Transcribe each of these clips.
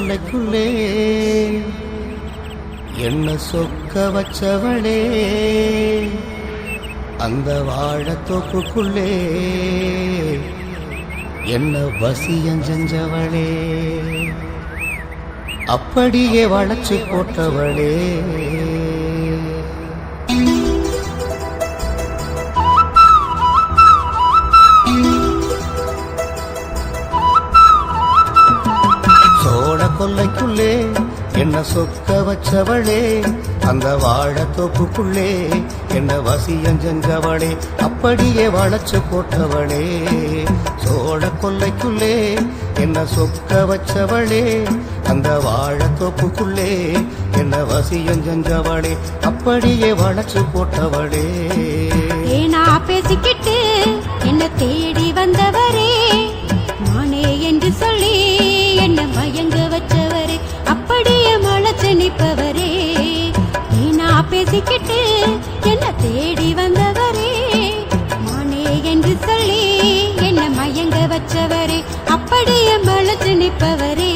தொல்லைக்குள்ளே என்ன சொக்க வச்சவளே. அந்த வாழத்தோப்புக்குள்ளே என்ன வசியம் செஞ்சவளே. அப்படியே வளைச்சு போட்டவளே. கொல்லைக்குள்ளே என்ன சொக்க வச்சவளே அந்த வாழ வாழத்தோப்புக்குள்ளே என்ன வசியம் அப்படியே வளைச்சு போட்டவளே. சோழ கொல்லைக்குள்ளே என்ன சொக்க வச்சவளே அந்த வாழ வாழத்தோப்புக்குள்ளே என்ன வசியம் அப்படியே வளைச்சு போட்டவளே. ஏனா பேசிக்கிட்டு என்ன தேடி வந்தவள் நிற்பவரே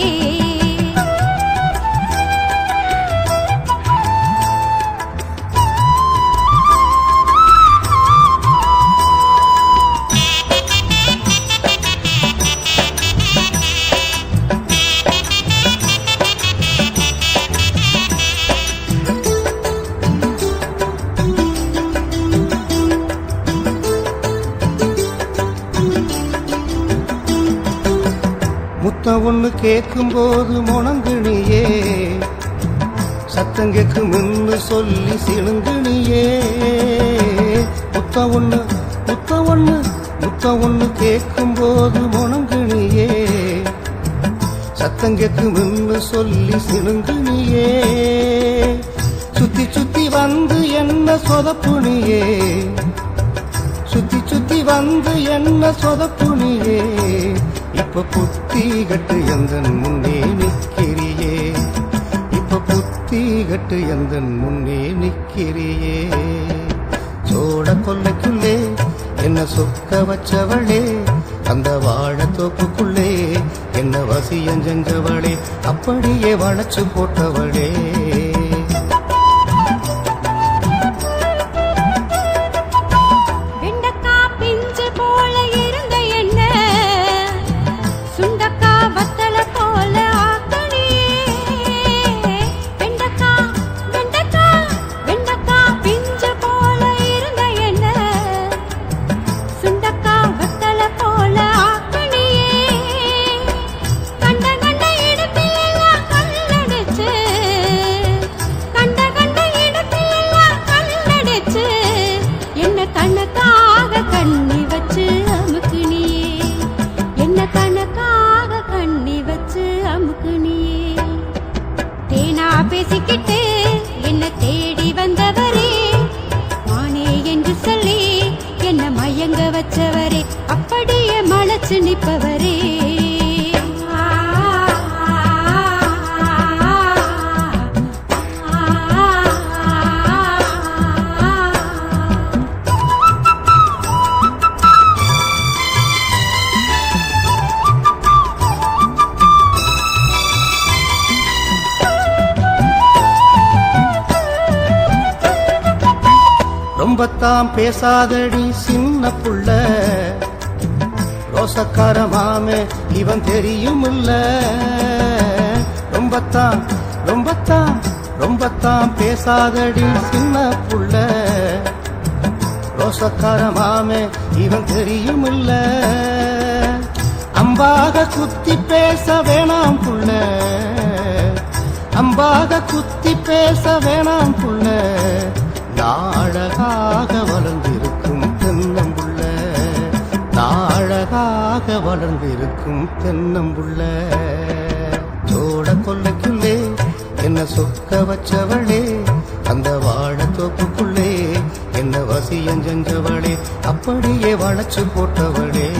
ஒன்று ஒண்ணு கேட்கும்போது முணங்குனியே. சத்தம் கேட்கும் முன்னு சொல்லி சிணுங்குனியே முத்தம் ஒண்ணு முத்தம் ஒண்ணு முத்தம் ஒண்ணு கேட்கும்போது முணங்குனியே. சத்தம் கேட்கும் முன்னு சொல்லி சிழுங்குனியே சுத்தி சுத்தி வந்து என்ன சொதப்புனியே. சுத்தி சுத்தி வந்து என்ன சொதப்புனியே. இப்ப புத்தி கட்டு எந்த முன்னே நிற்கிறியே? இப்ப புத்தி கட்டு எந்த முன்னே நிற்கிறியே? சோட கொல்லைக்குள்ளே என்ன சொக்க வச்சவளே? அந்த வாழ தோப்புக்குள்ளே என்ன வசியம் செஞ்சவளே? அப்படியே வளைச்சு போட்டவளே. வச்சு தேனா பேசிக்கிட்டு என்ன தேடி வந்தவரே? மானே என்று சொல்லி என்ன மயங்க வச்சவரே? அப்படியே மலைச்சு நிற்பவர். ரொம்பத்தான் பேசாதடி சின்ன புள்ள. ரோசக்கார மாமே இவன் தெரியுமில்ல. ரொம்பத்தான் ரொம்பத்தான் ரொம்பத்தான் பேசாதடி சின்ன புள்ள. ரோசக்கார மாமே இவன் தெரியுமில்ல. அம்பாக குத்தி பேச வேணாம் புள்ள. அம்பாக குத்தி பேச வேணாம் புள்ள. தாழகாக வளர்ந்திருக்கும் தென்னம்புள்ள. தாழகாக வளர்ந்திருக்கும் தென்னம்புள்ள. தோட கொல்லைக்குள்ளே என்ன சொக்க வச்சவளே? அந்த வாழ தோப்புக்குள்ளே என்ன வசியம் செஞ்சவளே? அப்படியே வளைச்சு போட்டவளே.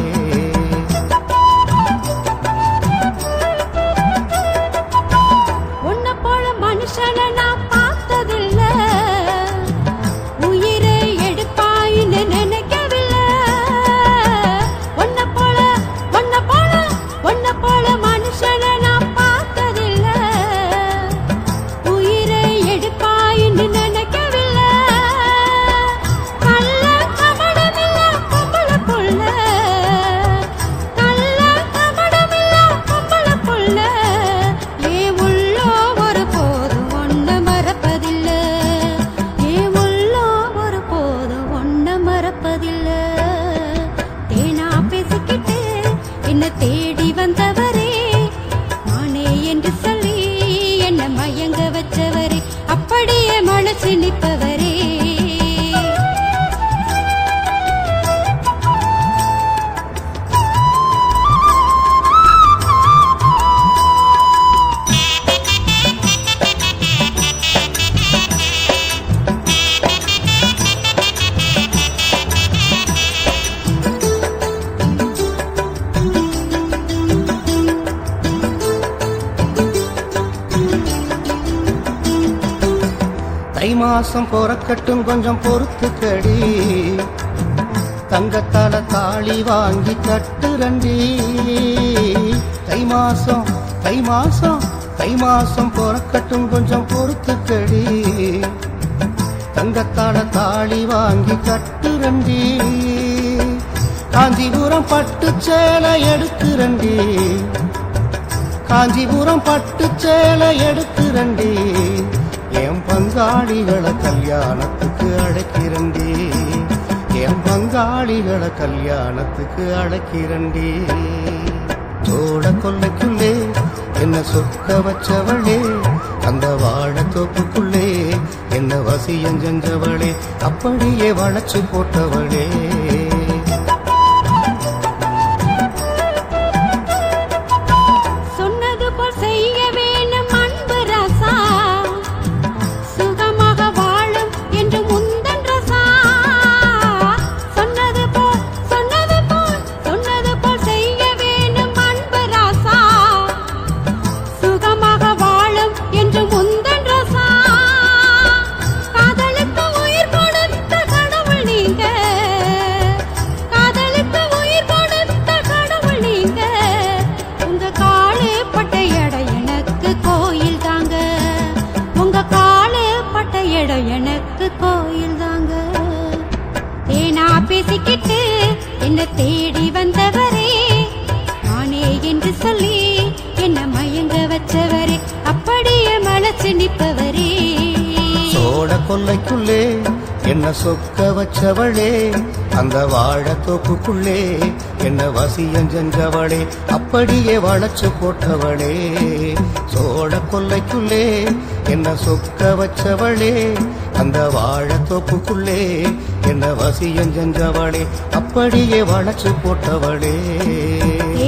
மனசு மாசம் பொறக்கட்டும் கொஞ்சம் பொறுத்துக்கடி. தங்கத்தால தாளி வாங்கி கட்டுரண்டி தை மாசம் தை மாசம் தை மாசம் பொறக்கட்டும் கொஞ்சம் பொறுத்துக்கடி. தங்கத்தால தாளி வாங்கி கட்டுரண்டி காஞ்சிபுரம் பட்டு சேலை எடுக்குரண்டி காஞ்சிபுரம் பட்டு சேலை எடுக்குரண்டி என் பங்காளிகளை கல்யாணத்துக்கு அழைக்கிறண்டி என் பங்காளிகளை கல்யாணத்துக்கு அழைக்கிறண்டி தோட கொல்லைக்குள்ளே என்ன சொக்க வச்சவளே அந்த வாழத்தோப்புக்குள்ளே என்ன வசியம் செஞ்சவளே அப்படியே வளைச்சு போட்டவளே. இடம் எனக்கு கோயில் தாங்க. தேனா பேசிக்கிட்டு என்ன தேடி வந்தவரே. நானே என்று சொல்லி என்ன மயங்க வச்சவரே. அப்படியே மனசு நிற்பவரே. சோழ கொல்லைக்குள்ளே என்ன சொக்க வச்சவளே அந்த வாழ தோப்புக்குள்ளே என்ன வசியம் செஞ்சவளே அப்படியே வளச்சு போட்டவளே. சோழ கொல்லைக்குள்ளே என்ன சொக்க வச்சவளே அந்த வாழ தோப்புக்குள்ளே என்ன வசியம் செஞ்சவளே அப்படியே வளச்சு போட்டவளே.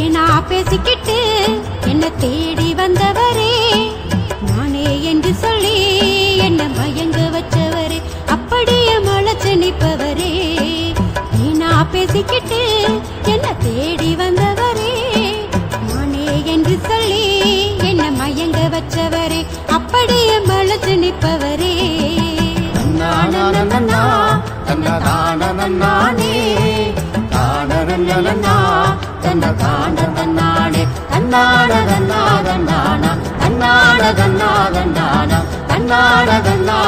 ஏனா பேசிக்கிட்டு என்ன தேடி வந்தவரே நானே என்று சொல்லி என்ன மயங்க வச்சவரே. அப்படியே மலைச்சு நிற்பவரே. ஏனா பேசிக்கிட்டு என்ன தேடி வந்தவரே. நானே என்று சொல்லி என்ன மயங்க வச்சவரே. அப்படியே மலைச்சு நிற்பவரே. நன்னா தன்ன தான நன்னானே தான நன்னா தன்ன தான நன்னானே தன்னான தன்னா